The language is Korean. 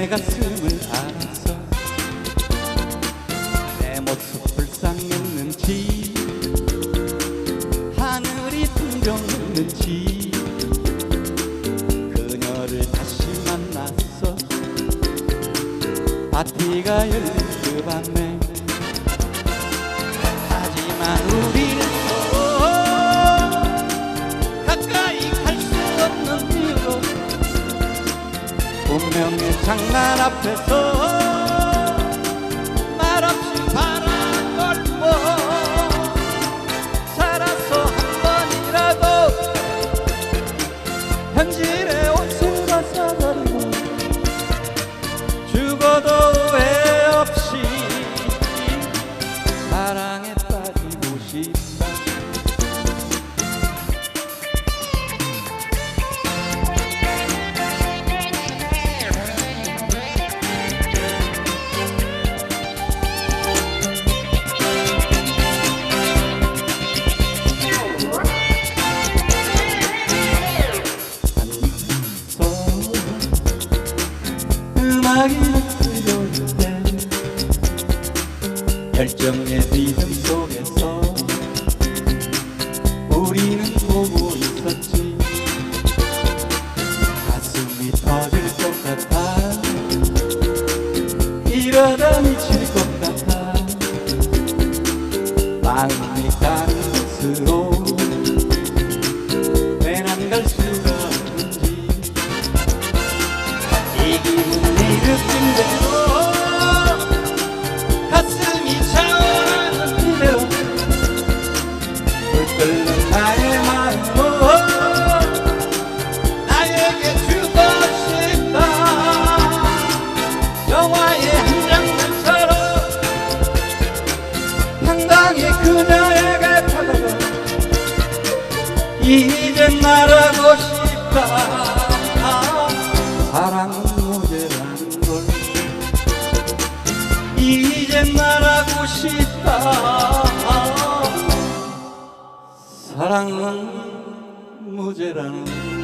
내 가슴을 알았어 내 모습 불쌍했는지 하늘이 풍경했는지 그녀를 다시 만났어. 파티가 열린 그 밤에. 하지만 우리 운명의 장난 앞에서 음악이 들려올 때 열정의 리듬 속에서 우리는 보고 있었지. 가슴이 터질 것 같아. 이러다 미칠 것 같아. 마음이 가는 곳으로 무죄라는 걸. 이제 말하고 싶다. 사랑은 무죄라는